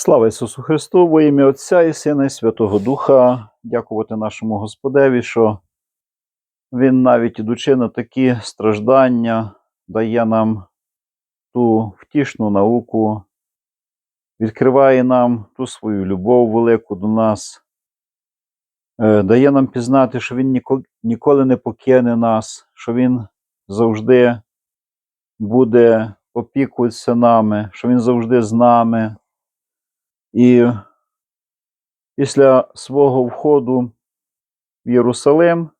Слава Ісусу Христу, во ім'я Отця і Сина і Святого Духа, дякувати нашому Господеві, що Він, навіть ідучи на такі страждання, дає нам ту втішну науку, відкриває нам ту свою любов велику до нас, е, дає нам пізнати, що Він ніколи не покине нас, що Він завжди буде опікуватися нами, що Він завжди з нами. І після свого входу в Єрусалим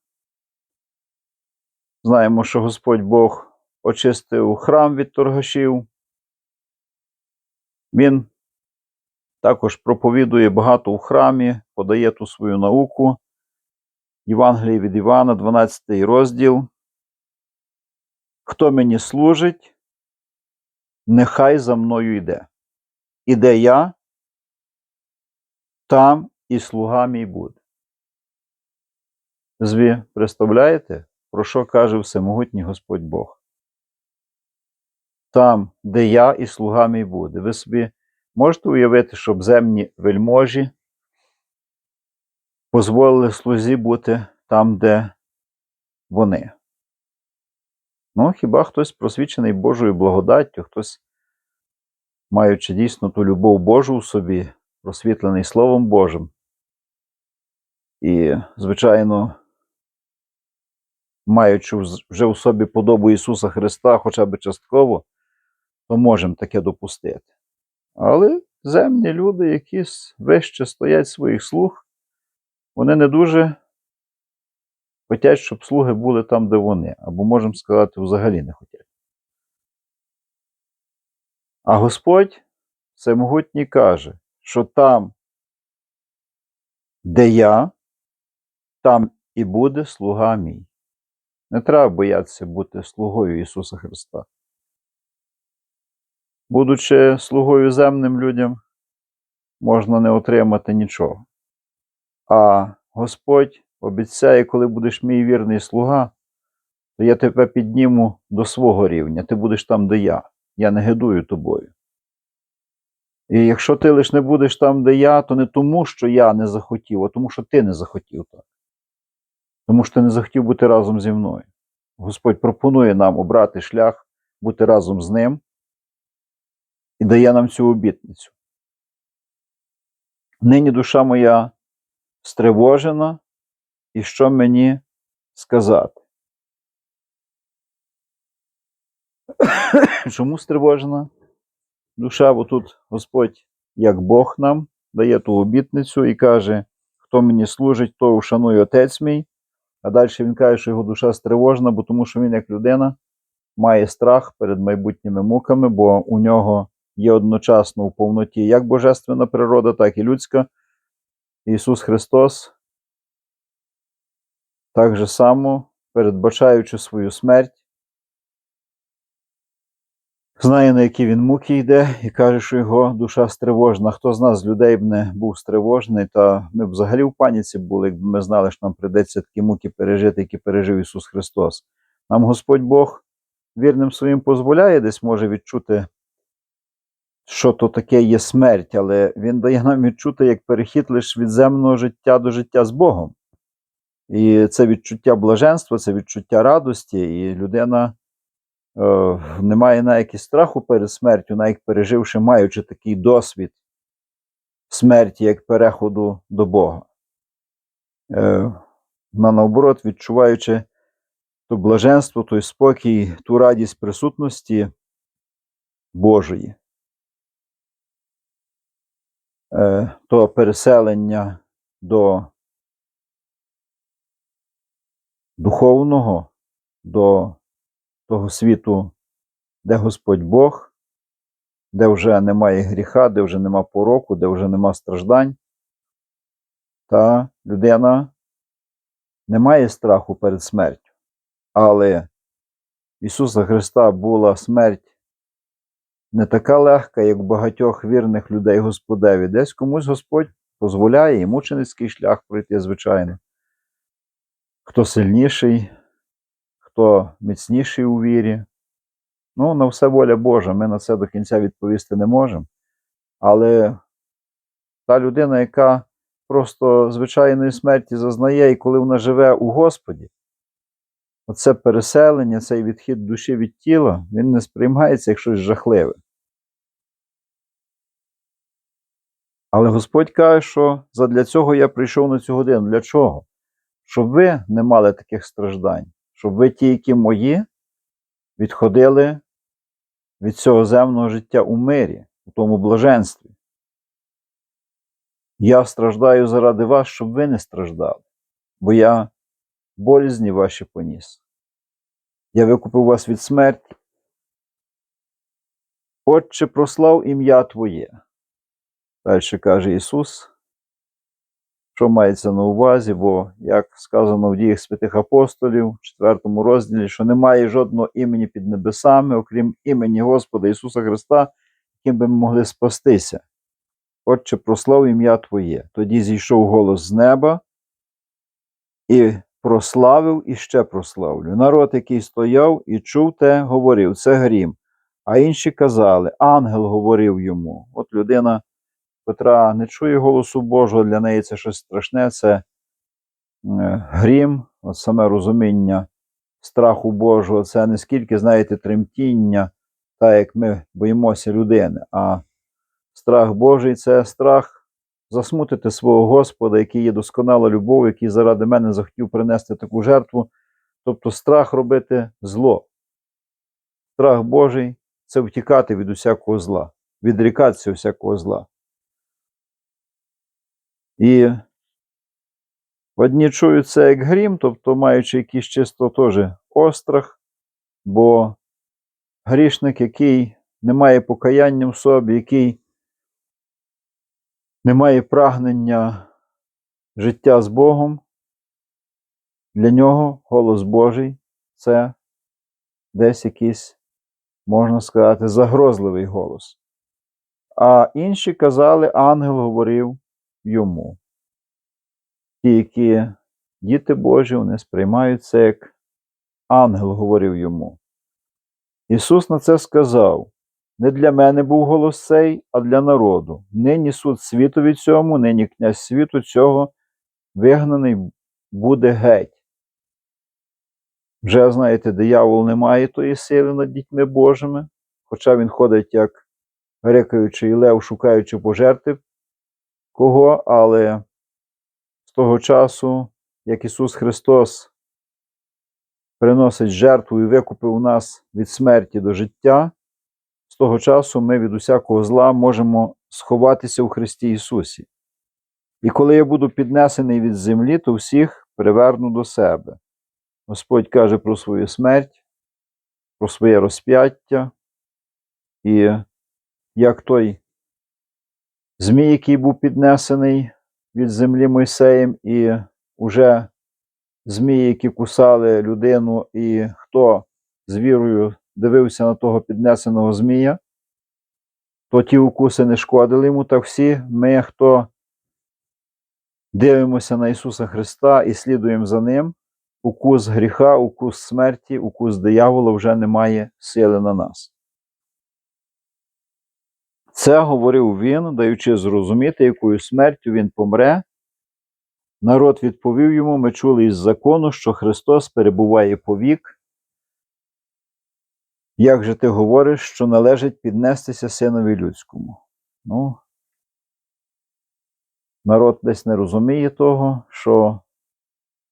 знаємо, що Господь Бог очистив храм від торгашів. Він також проповідує багато в храмі, подає ту свою науку. Євангеліє від Івана, 12 розділ. Хто мені служить, нехай за мною йде. Іде я, там і слуга мій буде. Ви представляєте, про що каже Всемогутній Господь Бог? Там, де я і слуга мій буде. Ви собі можете уявити, щоб земні вельможі дозволили слузі бути там, де вони. Ну, хіба хтось просвічений Божою благодаттю, хтось, маючи дійсно ту любов Божу у собі, просвітлений Словом Божим. І, звичайно, маючи вже у собі подобу Ісуса Христа, хоча б частково, то можемо таке допустити. Але земні люди, які вище стоять своїх слуг, вони не дуже хочуть, щоб слуги були там, де вони, або можемо сказати, взагалі не хочуть. А Господь Всемогутній каже, що там, де я, там і буде слуга мій. Не треба боятися бути слугою Ісуса Христа. Будучи слугою земним людям, можна не отримати нічого. А Господь обіцяє, коли будеш мій вірний слуга, то я тебе підніму до свого рівня. Ти будеш там, де я. Я не гидую тобою. І якщо ти лиш не будеш там, де я, то не тому, що я не захотів, а тому, що ти не захотів так. Тому що ти не захотів бути разом зі мною. Господь пропонує нам обрати шлях, бути разом з ним і дає нам цю обітницю. Нині душа моя стривожена, і що мені сказати? Чому стривожена душа? Бо тут Господь, як Бог нам, дає ту обітницю і каже: хто мені служить, то ушанує отець мій. А далі він каже, що його душа стривожена, бо тому що він, як людина, має страх перед майбутніми муками, бо у нього є одночасно у повноті як божественна природа, так і людська. Ісус Христос так же само, передбачаючи свою смерть, знає, на які він муки йде, і каже, що його душа стривожена. Хто з нас, людей, б не був стривожений, та ми б взагалі в паніці були, якби ми знали, що нам прийдеться такі муки пережити, які пережив Ісус Христос. Нам Господь Бог вірним своїм дозволяє десь може відчути, що то таке є смерть, але Він дає нам відчути як перехід лише від земного життя до життя з Богом. І це відчуття блаженства, це відчуття радості, і людина е, не має навіть страху перед смертю, навіть переживши, маючи такий досвід смерті, як переходу до Бога. Е, на наоборот, відчуваючи то блаженство, той спокій, ту радість присутності Божої, е, то переселення до духовного, до того світу, де Господь Бог, де вже немає гріха, де вже нема пороку, де вже нема страждань, та людина не має страху перед смертю. Але Ісуса Христа була смерть не така легка, як багатьох вірних людей Господеві. Десь комусь Господь дозволяє і мученицький шлях пройти, звичайно. Хто сильніший, хто міцніший у вірі. Ну, на все воля Божа. Ми на це до кінця відповісти не можемо. Але та людина, яка просто звичайної смерті зазнає, і коли вона живе у Господі, оце переселення, цей відхід душі від тіла, він не сприймається як щось жахливе. Але Господь каже, що задля цього я прийшов на цю годину. Для чого? Щоб ви не мали таких страждань, щоб ви ті, які мої, відходили від цього земного життя у мирі, у тому блаженстві. Я страждаю заради вас, щоб ви не страждали, бо я болізні ваші поніс. Я викупив вас від смерті. Отче, прослав ім'я Твоє. Далі каже Ісус, що мається на увазі, бо, як сказано в діях святих апостолів, в 4 розділі, що немає жодного імені під небесами, окрім імені Господа Ісуса Христа, яким би ми могли спастися. Отче, прослав ім'я Твоє. Тоді зійшов голос з неба і прославив і ще прославлю. Народ, який стояв і чув те, говорив, це грім. А інші казали, ангел говорив йому. От людина, котра не чує голосу Божого, для неї це щось страшне, це е, грім, от саме розуміння страху Божого, це не скільки, знаєте, тремтіння, так як ми боїмося людини, а страх Божий це страх засмутити свого Господа, який є досконала любов, який заради мене захотів принести таку жертву, тобто страх робити зло. Страх Божий це втікати від усякого зла, відрікатися всякого зла. І одні чують це як грім, тобто маючи якийсь чисто теж острах, бо грішник, який не має покаяння в собі, який не має прагнення життя з Богом, для нього голос Божий це десь якийсь, можна сказати, загрозливий голос. А інші казали, ангел говорив йому. Ті, які діти Божі, вони сприймають це як ангел говорив йому. Ісус на це сказав: не для мене був голос цей, а для народу. Нині суд світові цьому, нині князь світу цього вигнаний буде геть. Вже, знаєте, диявол не має тої сили над дітьми Божими, хоча він ходить як грекаючий лев, шукаючи пожерти кого, але з того часу, як Ісус Христос приносить жертву і викупив нас від смерті до життя, з того часу ми від усякого зла можемо сховатися у Христі Ісусі. І коли я буду піднесений від землі, то всіх приверну до себе. Господь каже про свою смерть, про своє розп'яття, і як той Змій, який був піднесений від землі Мойсеєм, і уже змії, які кусали людину, і хто з вірою дивився на того піднесеного Змія, то ті укуси не шкодили йому, так всі ми, хто дивимося на Ісуса Христа і слідуємо за Ним, укус гріха, укус смерті, укус диявола вже не має сили на нас. Це говорив він, даючи зрозуміти, якою смертю він помре. Народ відповів йому: ми чули із закону, що Христос перебуває повік. Як же ти говориш, що належить піднестися синові людському? Ну, народ десь не розуміє того, що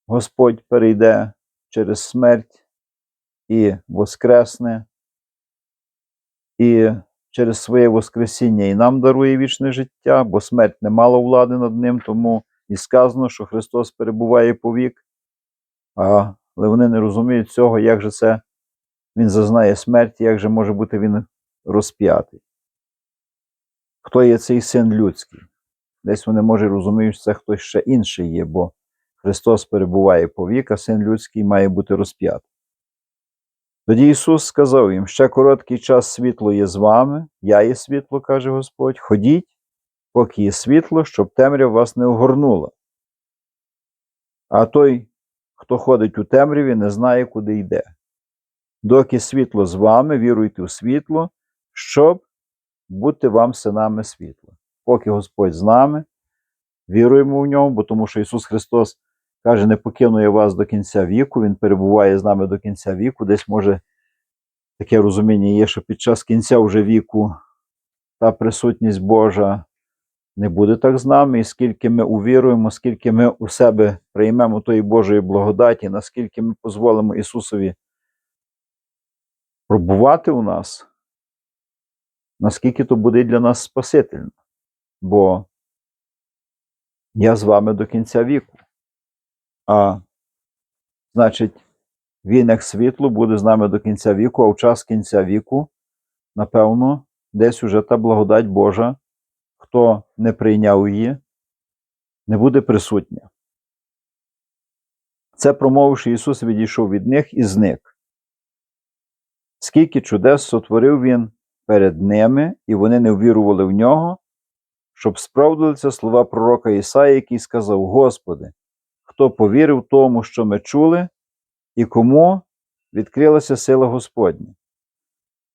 Господь перейде через смерть і воскресне. І через своє Воскресіння і нам дарує вічне життя, бо смерть не мала влади над ним, тому і сказано, що Христос перебуває повік. Але вони не розуміють цього, як же це Він зазнає смерті, як же може бути він розп'ятий. Хто є цей син людський? Десь вони, може, розуміють, що це хтось ще інший є, бо Христос перебуває повік, а син людський має бути розп'ятий. Тоді Ісус сказав їм: ще короткий час світло є з вами, я є світло, каже Господь, ходіть, поки є світло, щоб темрява вас не огорнула. А той, хто ходить у темряві, не знає, куди йде. Доки світло з вами, віруйте у світло, щоб бути вам синами світла. поки Господь з нами, віруємо в ньому, бо тому що Ісус Христос каже, не покину я вас до кінця віку, Він перебуває з нами до кінця віку. Десь може таке розуміння є, що під час кінця вже віку та присутність Божа не буде так з нами, і скільки ми увіруємо, скільки ми у себе приймемо тої Божої благодаті, наскільки ми дозволимо Ісусові пробувати у нас, наскільки то буде для нас спасительно. Бо я з вами до кінця віку. А значить, він як світло буде з нами до кінця віку, а в час кінця віку, напевно, десь уже та благодать Божа, хто не прийняв її, не буде присутня. Це промовивши, Ісус відійшов від них і зник. Скільки чудес сотворив Він перед ними, і вони не ввірували в нього, щоб справдилися слова пророка Ісаї, який сказав: Господи, хто повірив тому, що ми чули, і кому відкрилася сила Господня.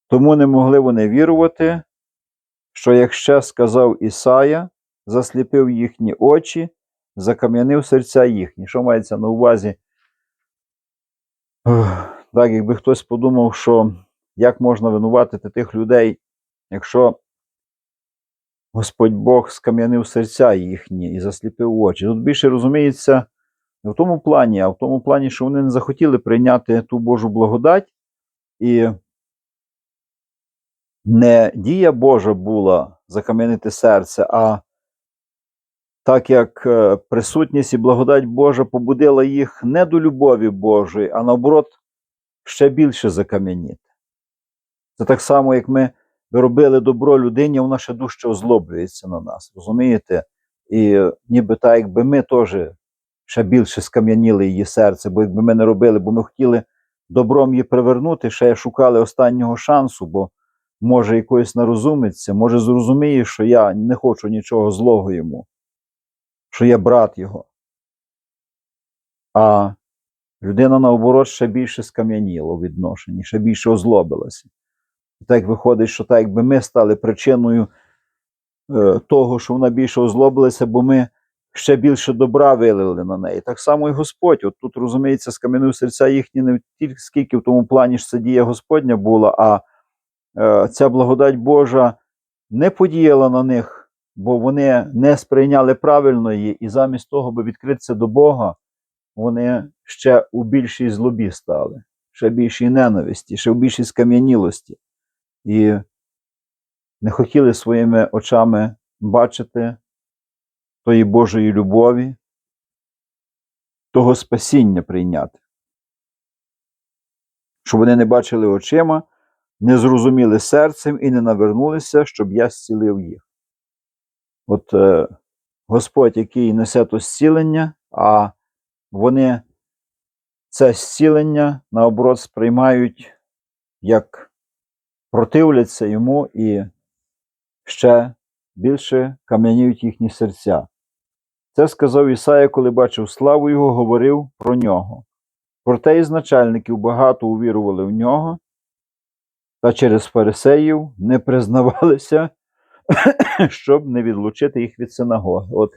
Тому не могли вони вірувати, що як ще сказав Ісая, засліпив їхні очі, закам'янив серця їхні. Що мається на увазі? Так, якби хтось подумав, що як можна винуватити тих людей, якщо Господь Бог скам'янив серця їхні і засліпив очі. Тут більше розуміється не в тому плані, а в тому плані, що вони не захотіли прийняти ту Божу благодать, і не дія Божа була закам'янити серце, а так як е, присутність і благодать Божа побудила їх не до любові Божої, а наоборот, ще більше закам'яніти. Це так само, як ми робили добро людині, вона ще дужче озлоблюється на нас, розумієте? І е, ніби так, якби ми теж ще більше скам'яніли її серце, бо якби ми не робили, бо ми хотіли добром її привернути, ще шукали останнього шансу, бо може якось нарозумиться, може зрозуміє, що я не хочу нічого злого йому, що я брат його. А людина, наоборот, ще більше скам'яніла у відношенні, ще більше озлобилася. І так виходить, що так, якби ми стали причиною е, того, що вона більше озлобилася, бо ми ще більше добра вилили на неї. Так само і Господь. От тут, розуміється, скам'янив серця їхні не тільки скільки в тому плані, що це дія Господня була, а е, ця благодать Божа не подіяла на них, бо вони не сприйняли правильно її, і замість того, аби відкритися до Бога, вони ще у більшій злобі стали, ще більшій ненависті, ще в більшій скам'янілості. І не хотіли своїми очами бачити тої Божої любові, того спасіння прийняти. Щоб вони не бачили очима, не зрозуміли серцем і не навернулися, щоб я зцілив їх. От е, Господь, який несе то зцілення, а вони це зцілення наоборот сприймають як противляться йому і ще більше кам'яніють їхні серця. Це сказав Ісая, коли бачив славу його, говорив про нього. Проте із начальників багато увірували в нього, та через фарисеїв не признавалися, щоб не відлучити їх від синагоги. От,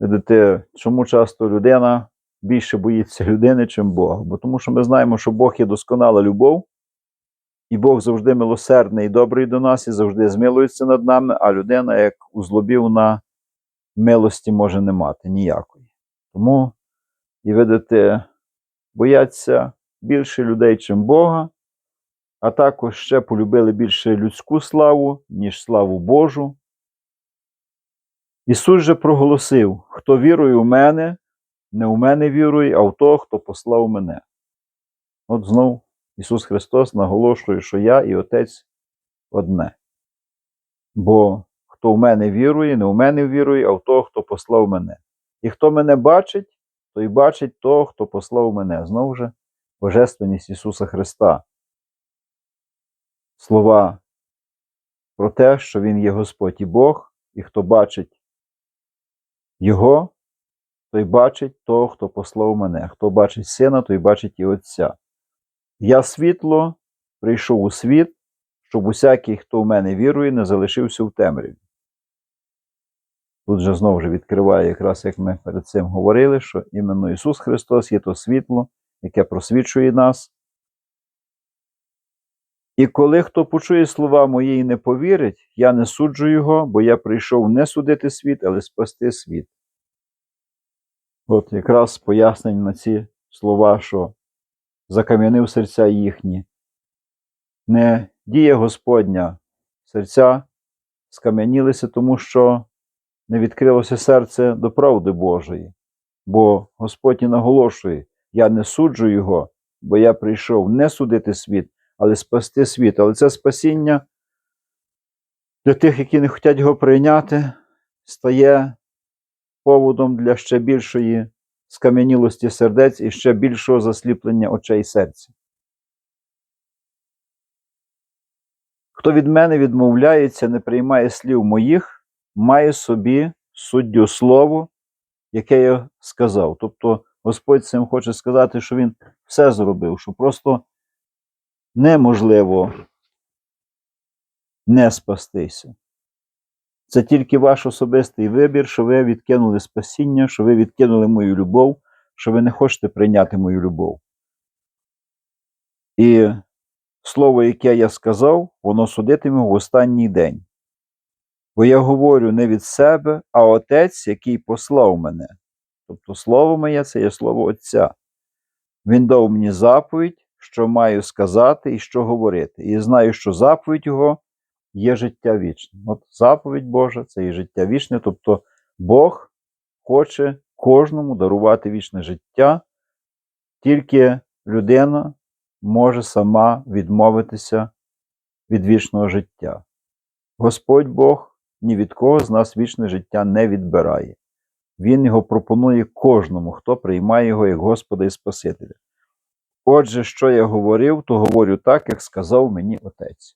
видите, чому часто людина більше боїться людини, чим Бога? Бо тому що ми знаємо, що Бог є досконала любов, і Бог завжди милосердний і добрий до нас, і завжди змилується над нами, а людина, як у злобі, вона милості може не мати ніякої. Тому, і видите, бояться більше людей, чим Бога, а також ще полюбили більше людську славу, ніж славу Божу. Ісус же проголосив: хто вірує у мене, не у мене вірує, а в того, хто послав мене. От знов Ісус Христос наголошує, що я і Отець одне. Бо хто в мене вірує, не в мене вірує, а в того, хто послав мене. І хто мене бачить, той бачить того, хто послав мене. Знову ж, Божественність Ісуса Христа. Слова про те, що Він є Господь і Бог, і хто бачить Його, той бачить того, хто послав мене. Хто бачить Сина, той бачить і Отця. Я світло прийшов у світ, щоб усякий, хто в мене вірує, не залишився в темряві. Тут же знову ж відкриває, якраз як ми перед цим говорили, що іменно Ісус Христос є то світло, яке просвічує нас. І коли хто почує слова мої і не повірить, я не суджу його, бо я прийшов не судити світ, але спасти світ. От якраз пояснення на ці слова, що закам'янив серця їхні. Не дія Господня, серця скам'янілися, тому що не відкрилося серце до правди Божої. Бо Господь і наголошує: я не суджу його, бо я прийшов не судити світ, але спасти світ. Але це спасіння для тих, які не хочуть його прийняти, стає поводом для ще більшої скам'янілості сердець і ще більшого засліплення очей серця. Хто від мене відмовляється, не приймає слів моїх, має собі суддю слово, яке я сказав. Тобто Господь цим хоче сказати, що Він все зробив, що просто неможливо не спастися. Це тільки ваш особистий вибір, що ви відкинули спасіння, що ви відкинули мою любов, що ви не хочете прийняти мою любов. І слово, яке я сказав, воно судитиме в останній день. Бо я говорю не від себе, а Отець, який послав мене. Тобто слово моє це є слово Отця. Він дав мені заповідь, що маю сказати і що говорити. І знаю, що заповідь Його є життя вічне. От заповідь Божа це є життя вічне, тобто Бог хоче кожному дарувати вічне життя, тільки людина може сама відмовитися від вічного життя. Господь Бог ні від кого з нас вічне життя не відбирає. Він його пропонує кожному, хто приймає його як Господа і Спасителя. Отже, що я говорив, то говорю так, як сказав мені Отець.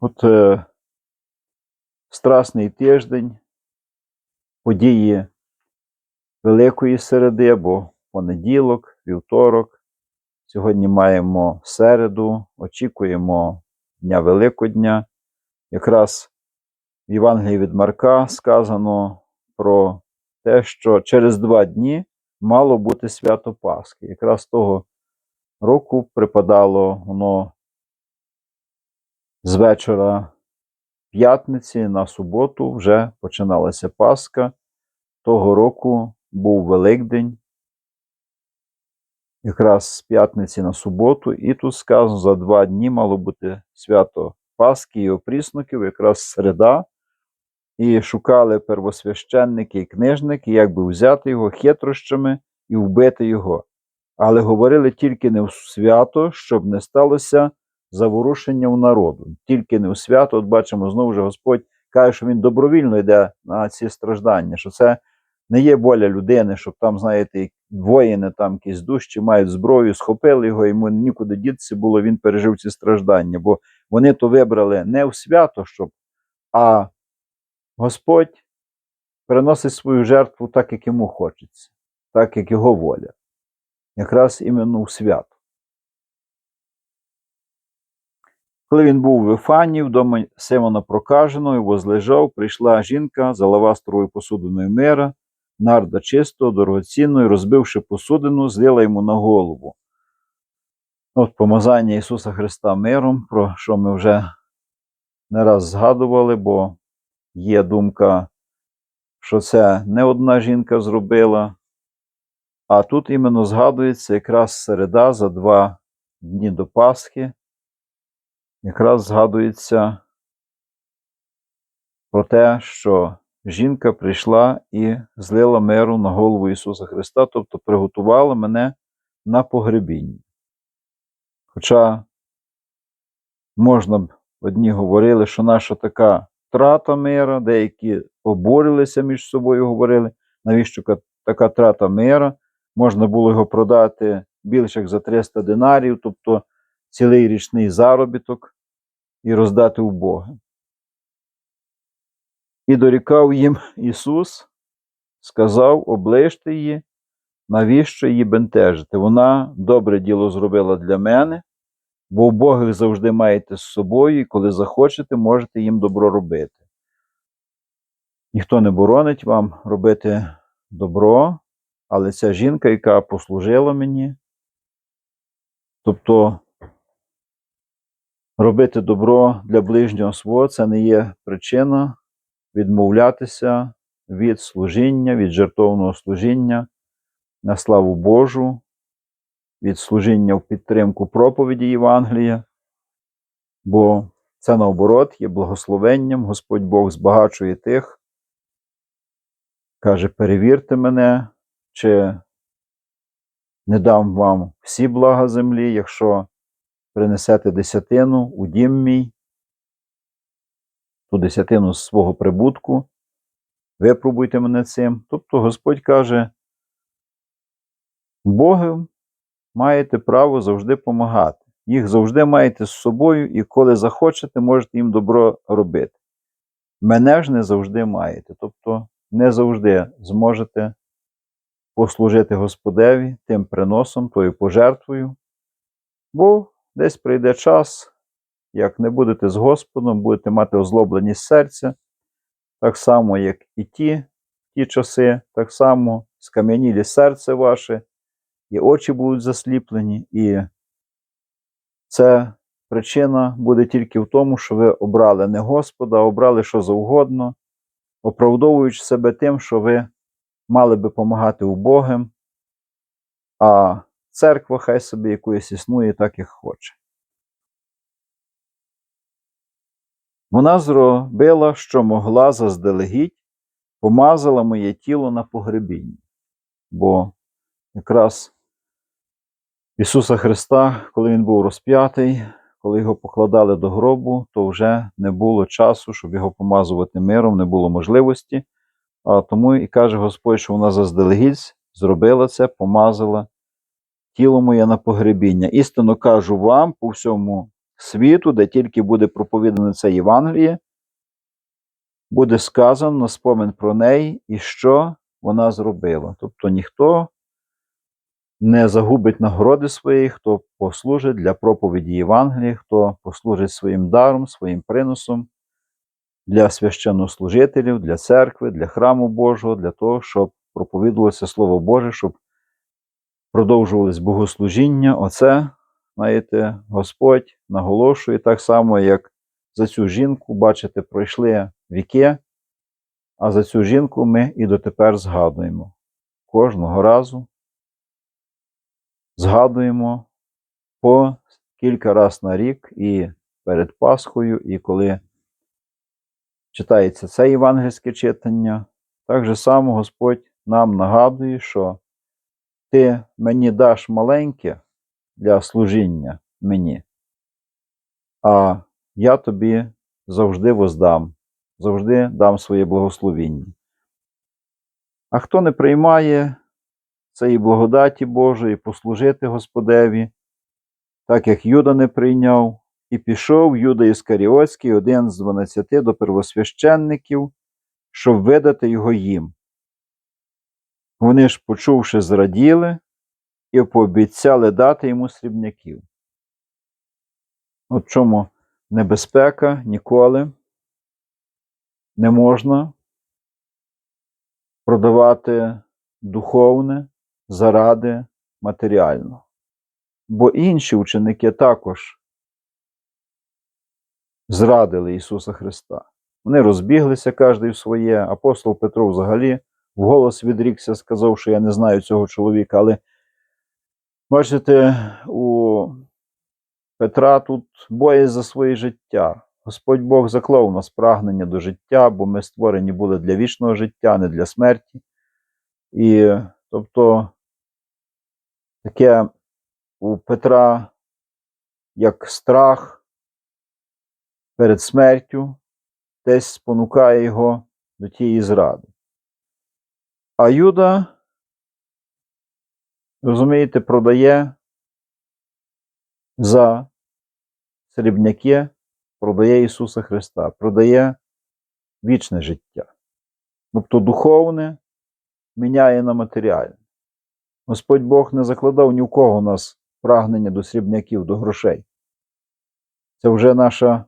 От е, Страсний тиждень, події Великої середи або понеділок, вівторок. Сьогодні маємо середу, очікуємо Дня Великодня. Якраз в Євангелії від Марка сказано про те, що через два дні мало бути свято Пасхи. Якраз того року припадало воно з вечора п'ятниці на суботу вже починалася Пасха. Того року був Великдень, якраз з п'ятниці на суботу, і тут сказано, за два дні мало бути свято Пасхи і опрісноків, якраз середа. І шукали первосвященники і книжники, як би взяти його хитрощами і вбити його. Але говорили тільки не в свято, щоб не сталося заворушення у народу. Тільки не у свято. От бачимо, знову ж Господь каже, що він добровільно йде на ці страждання, що це не є воля людини, щоб там, знаєте, воїни там якісь дужчі мають зброю, схопили його, йому нікуди дітися було, він пережив ці страждання. Бо вони то вибрали не в свято, щоб, а Господь приносить свою жертву так, як йому хочеться, так, як його воля. Якраз іменно в свято. Коли він був в Іфані, вдома Симона Прокаженого, возлежав, прийшла жінка за лавастровою посудиною мира, нарда чистого, дорогоцінної, розбивши посудину, злила йому на голову. От помазання Ісуса Христа миром, про що ми вже не раз згадували, бо є думка, що це не одна жінка зробила, а тут іменно згадується якраз середа за два дні до Пасхи якраз згадується про те, що жінка прийшла і злила миру на голову Ісуса Христа, тобто приготувала мене на погребіння. Хоча можна б одні говорили, що наша така трата мира, деякі обурилися між собою, говорили, навіщо така трата мира, можна було його продати більше як за 300 динарів, тобто цілий річний заробіток і роздати убогим. І дорікав їм Ісус, сказав, оближте її, навіщо її бентежити? Вона добре діло зробила для мене, бо убогих завжди маєте з собою, і коли захочете, можете їм добро робити. Ніхто не боронить вам робити добро, але ця жінка, яка послужила мені, тобто робити добро для ближнього свого, це не є причина відмовлятися від служіння, від жертовного служіння на славу Божу, від служіння в підтримку проповіді Євангелія, бо це наоборот є благословенням. Господь Бог збагачує тих, каже: перевірте мене, чи не дам вам всі блага землі, якщо принесете десятину у дім мій, ту десятину з свого прибутку, випробуйте мене цим. Тобто Господь каже, Богом маєте право завжди допомагати. Їх завжди маєте з собою, і коли захочете, можете їм добро робити. Мене ж не завжди маєте. Тобто не завжди зможете послужити Господеві тим приносом, тою пожертвою, бо десь прийде час, як не будете з Господом, будете мати озлобленість серця, так само, як і ті, ті часи, так само скам'янілі серце ваше, і очі будуть засліплені, і це причина буде тільки в тому, що ви обрали не Господа, а обрали що завгодно, оправдовуючи себе тим, що ви мали би допомагати убогим, а церква хай собі якоюсь існує так, як хоче. Вона зробила, що могла заздалегідь, помазала моє тіло на погребінні. Бо якраз Ісуса Христа, коли Він був розп'ятий, коли його покладали до гробу, то вже не було часу, щоб його помазувати миром, не було можливості. А тому і каже Господь, що вона заздалегідь зробила це, помазала тіло моє на погребіння. Істинно кажу вам по всьому світу, де тільки буде проповідане це Євангеліє, буде сказано на спомин про неї і що вона зробила. Тобто ніхто не загубить нагороди своєї, хто послужить для проповіді Євангелія, хто послужить своїм даром, своїм приносом для священнослужителів, для церкви, для храму Божого, для того, щоб проповідувалося Слово Боже, щоб продовжувалось богослужіння. Оце, знаєте, Господь наголошує так само, як за цю жінку, бачите, пройшли віки, а за цю жінку ми і дотепер згадуємо. Кожного разу згадуємо по кілька разів на рік і перед Пасхою, і коли читається це євангельське читання, так же само Господь нам нагадує, що ти мені даш маленьке для служіння мені, а я тобі завжди воздам, завжди дам своє благословіння. А хто не приймає цієї благодаті Божої послужити Господеві, так як Юда не прийняв, і пішов Юда Іскаріотський, один з дванадцяти до первосвященників, щоб видати його їм. Вони ж, почувши, зраділи і пообіцяли дати йому срібняків. От чому небезпека ніколи не можна продавати духовне заради матеріального. Бо інші ученики також зрадили Ісуса Христа. Вони розбіглися кожен в своє. Апостол Петро взагалі вголос відрікся, сказав, що я не знаю цього чоловіка. Але бачите, у Петра тут боязнь за своє життя. Господь Бог заклав у нас прагнення до життя, бо ми створені були для вічного життя, не для смерті. І тобто таке у Петра як страх перед смертю десь спонукає його до тієї зради. А Юда, розумієте, продає за срібняки, продає Ісуса Христа, продає вічне життя. Тобто духовне міняє на матеріальне. Господь Бог не закладав ні у кого у нас прагнення до срібняків, до грошей. Це вже наша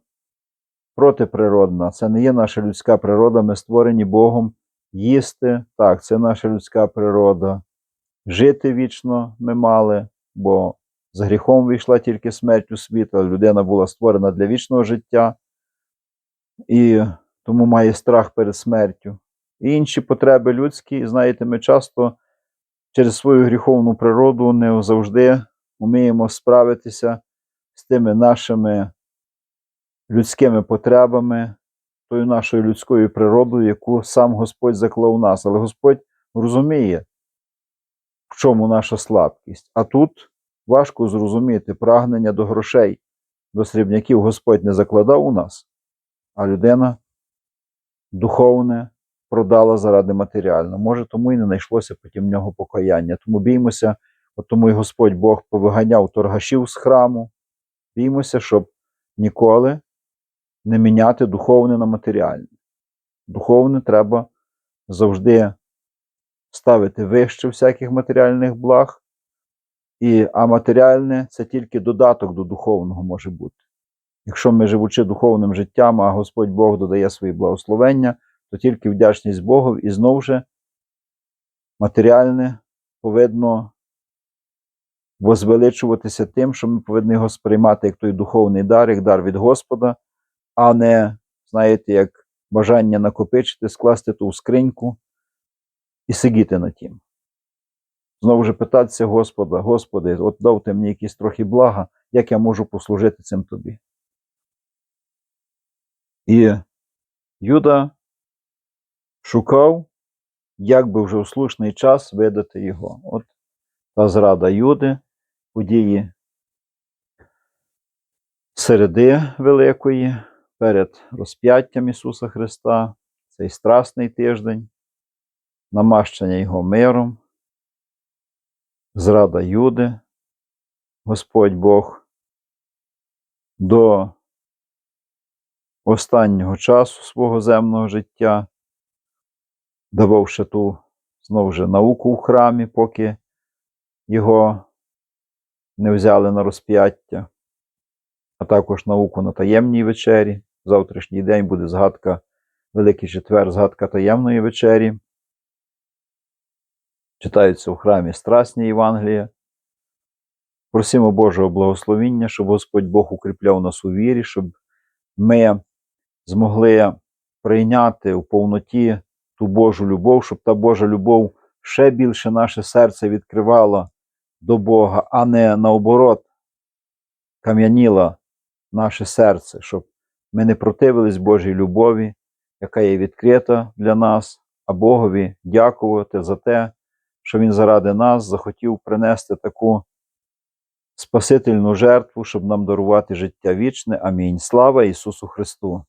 протиприродна. Це не є наша людська природа. Ми створені Богом їсти. Так, це наша людська природа. Жити вічно ми мали, бо з гріхом вийшла тільки смерть у світ, а людина була створена для вічного життя і тому має страх перед смертю. І інші потреби людські, знаєте, ми часто через свою гріховну природу не завжди вміємо справитися з тими нашими людськими потребами, тою нашою людською природою, яку сам Господь заклав у нас. Але Господь розуміє, в чому наша слабкість. А тут важко зрозуміти прагнення до грошей, до срібняків Господь не закладав у нас, а людина духовне продала заради матеріального. Може, тому і не знайшлося потім в нього покаяння. Тому біймося, от тому і Господь Бог повиганяв торгашів з храму. Біймося, щоб ніколи не міняти духовне на матеріальне. Духовне треба завжди ставити вище всяких матеріальних благ, і, а матеріальне це тільки додаток до духовного може бути. Якщо ми, живучи духовним життям, а Господь Бог додає свої благословення, то тільки вдячність Богу і знову же матеріальне повинно возвеличуватися тим, що ми повинні його сприймати як той духовний дар, як дар від Господа, а не, знаєте, як бажання накопичити, скласти ту скриньку і сидіти на тім. Знову ж питатися Господа, Господи, от дав ти мені якісь трохи блага, як я можу послужити цим тобі. І Юда шукав, як би вже у слушний час видати його. От та зрада Юди, події середи Великої, перед розп'яттям Ісуса Христа, цей страсний тиждень, намащення Його миром, зрада Юди, Господь Бог до останнього часу свого земного життя, давав ще ту знову ж науку в храмі, поки його не взяли на розп'яття, а також науку на таємній вечері. Завтрашній день буде згадка, Великий четвер, згадка таємної вечері. Читаються у храмі Страсні Євангелія. Просимо Божого благословіння, щоб Господь Бог укріпляв нас у вірі, щоб ми змогли прийняти у повноті ту Божу любов, щоб та Божа любов ще більше наше серце відкривала до Бога, а не наоборот кам'яніла наше серце, щоб ми не противились Божій любові, яка є відкрита для нас, а Богові дякувати за те, що Він заради нас захотів принести таку спасительну жертву, щоб нам дарувати життя вічне. Амінь. Слава Ісусу Христу!